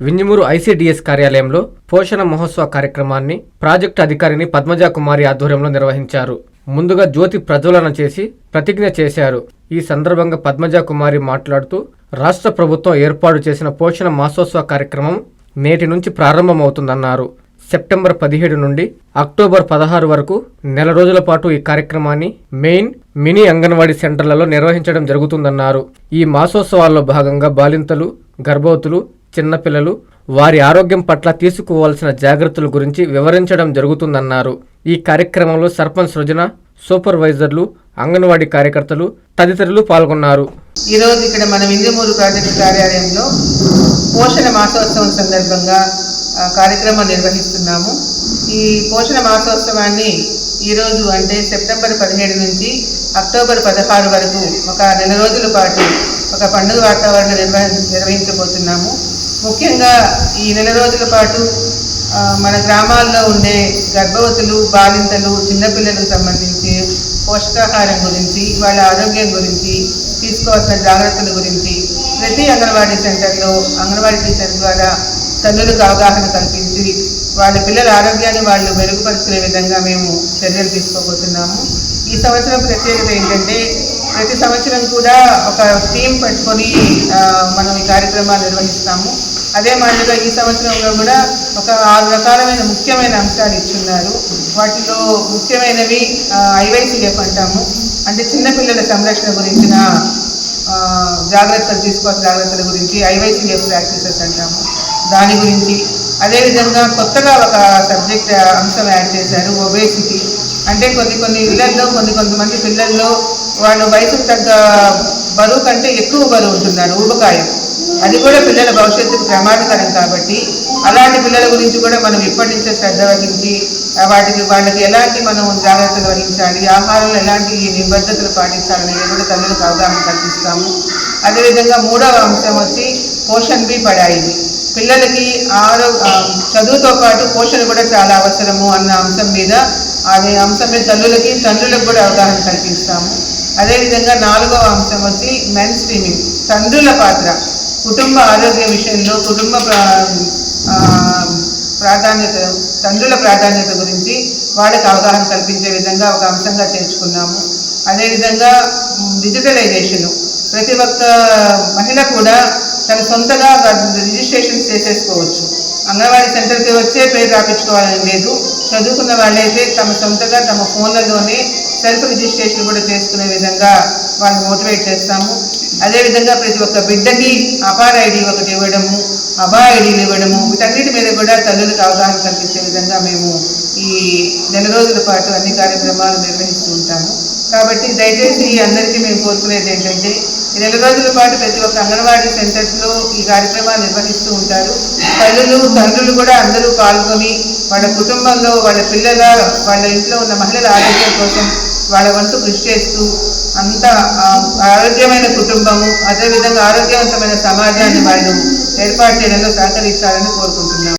Vinjamuru ICDS కార్యాలయంలో పోషణ మహోత్సవ కార్యక్రమాన్ని ప్రాజెక్టు అధికారిని పద్మజా కుమారి ఆధ్వర్యంలో నిర్వహించారు. ముందుగా జ్యోతి ప్రజ్వలన చేసి ప్రతిజ్ఞ చేశారు. ఈ సందర్భంగా పద్మజా కుమారి మాట్లాడుతూ రాష్ట్ర ప్రభుత్వం ఏర్పాటు చేసిన పోషణ మాసోత్సవ కార్యక్రమం నేటి నుంచి ప్రారంభమవుతుందన్నారు. సెప్టెంబర్ పదిహేడు నుండి అక్టోబర్ పదహారు వరకు నెల రోజుల పాటు ఈ కార్యక్రమాన్ని మెయిన్ మినీ అంగన్వాడీ సెంటర్లలో నిర్వహించడం జరుగుతుందన్నారు. ఈ మాసోత్సవాల్లో భాగంగా బాలింతలు గర్భవతులు చిన్నపిల్లలు వారి ఆరోగ్యం పట్ల తీసుకోవాల్సిన జాగ్రత్తల గురించి వివరించడం జరుగుతుందన్నారు. ఈ కార్యక్రమంలో సర్పంచ్ సృజన సూపర్వైజర్లు అంగన్వాడీ కార్యకర్తలు తదితరులు పాల్గొన్నారు. ఈరోజు ఇక్కడ మన వింజమూరు ప్రాజెక్టు కార్యాలయంలో పోషణ మాసోత్సవం సందర్భంగా కార్యక్రమం నిర్వహిస్తున్నాము. ఈ పోషణ మాసోత్సవాన్ని ఈరోజు అంటే సెప్టెంబర్ పదిహేడు నుంచి అక్టోబర్ పదహారు వరకు ఒక నెల రోజుల పాటు ఒక పండుగ వాతావరణం నిర్వహ నిర్వహించబోతున్నాము. ముఖ్యంగా ఈ నెల రోజుల పాటు మన గ్రామాల్లో ఉండే గర్భవతులు బాలింతలు చిన్నపిల్లలకు సంబంధించి పోషకాహారం గురించి వాళ్ళ ఆరోగ్యం గురించి తీసుకోవాల్సిన జాగ్రత్తల గురించి ప్రతి అంగన్వాడీ సెంటర్లో అంగన్వాడీ టీచర్ ద్వారా తల్లులకు అవగాహన కల్పించి వాళ్ళ పిల్లల ఆరోగ్యాన్ని వాళ్ళు మెరుగుపరుచుకునే విధంగా మేము చర్యలు తీసుకోబోతున్నాము. ఈ సంవత్సరం ప్రత్యేకత ఏంటంటే ప్రతి సంవత్సరం కూడా ఒక థీమ్ పెట్టుకొని మనం కార్యక్రమాలు నిర్వహిస్తాము. అదే మాదిరిగా ఈ సంవత్సరంలో కూడా ఒక ఆరు రకాలమైన ముఖ్యమైన అంశాలు ఇచ్చున్నారు. వాటిలో ముఖ్యమైనవి ఐవైసీఎఫ్ అంటాము. అంటే చిన్నపిల్లల సంరక్షణ గురించిన జాగ్రత్తలు తీసుకోవాల్సిన జాగ్రత్తల గురించి ఐవైసీఎఫ్ ప్రాక్టీసెస్ అంటాము. దాని గురించి అదేవిధంగా కొత్తగా ఒక సబ్జెక్ట్ అంశం యాడ్ చేశారు ఒబేసిటీ. అంటే కొన్ని కొన్ని ఇళ్ళల్లో కొన్ని కొంతమంది పిల్లల్లో వాళ్ళు వయసుకు తగ్గ బరువు కంటే ఎక్కువ బరువు ఉంటున్నారు ఊబకాయం. అది కూడా పిల్లల భవిష్యత్తుకు ప్రమాదకరం కాబట్టి అలాంటి పిల్లల గురించి కూడా మనం ఇప్పటి నుంచే శ్రద్ధ వహించి వాటికి వాళ్ళకి ఎలాంటి మనం జాగ్రత్తలు వహించాలి ఆహారంలో ఎలాంటి నిబద్ధతలు పాటించాలనేది కూడా తల్లులకు అవగాహన కల్పిస్తాము. అదేవిధంగా మూడవ అంశం వచ్చి పోషణ్ బి పడాయి. పిల్లలకి ఆరో చదువుతో పాటు పోషణ కూడా చాలా అవసరము అన్న అంశం మీద అదే అంశం మీద తల్లులకి తండ్రులకు కూడా అవగాహన కల్పిస్తాము. అదేవిధంగా నాలుగవ అంశం వచ్చి మెన్ స్ట్రీమింగ్ తండ్రుల పాత్ర. కుటుంబ ఆరోగ్య విషయంలో కుటుంబ ప్రా- ప్రాధాన్యత తండ్రుల ప్రాధాన్యత గురించి వాళ్ళకి అవగాహన కల్పించే విధంగా ఒక అంశంగా చేర్చుకున్నాము. అదేవిధంగా డిజిటలైజేషను. ప్రతి ఒక్క మహిళ కూడా తన సొంతగా రిజిస్ట్రేషన్ చేసేసుకోవచ్చు. అంగన్వాడీ సెంటర్కి వచ్చే పేరు రాపించుకోవాలని లేదు. చదువుకున్న వాళ్ళైతే తమ సొంతగా తమ ఫోన్లలోనే సెల్ఫ్ రిజిస్ట్రేషన్ కూడా చేసుకునే విధంగా వాళ్ళు మోటివేట్ చేస్తాము. అదేవిధంగా ప్రతి ఒక్క బిడ్డకి అపార్ ఐడి ఒకటి ఇవ్వడము అబా ఐడీలు ఇవ్వడము వీటన్నిటి మీద కూడా తల్లులకు అవగాహన కల్పించే విధంగా మేము ఈ నెల రోజుల పాటు అన్ని కార్యక్రమాలు నిర్వహిస్తూ ఉంటాము. కాబట్టి దయచేసి అందరికీ మేము కోరుకునేది ఏంటంటే ఈ నెల రోజుల పాటు ప్రతి ఒక్క అంగన్వాడీ సెంటర్స్లో ఈ కార్యక్రమాలు నిర్వహిస్తూ ఉంటారు. తల్లులు తండ్రులు కూడా అందరూ పాల్గొని వాళ్ళ కుటుంబంలో వాళ్ళ పిల్లల వాళ్ళ ఇంట్లో ఉన్న మహిళల ఆరోగ్యం కోసం వాళ్ళ వంతు కృషి చేస్తూ అంత ఆ, ఆరోగ్యమైన కుటుంబము అదేవిధంగా ఆరోగ్యవంతమైన సమాజాన్ని వాళ్ళు ఏర్పాటు చేయడంలో సహకరించాలని కోరుకుంటున్నాం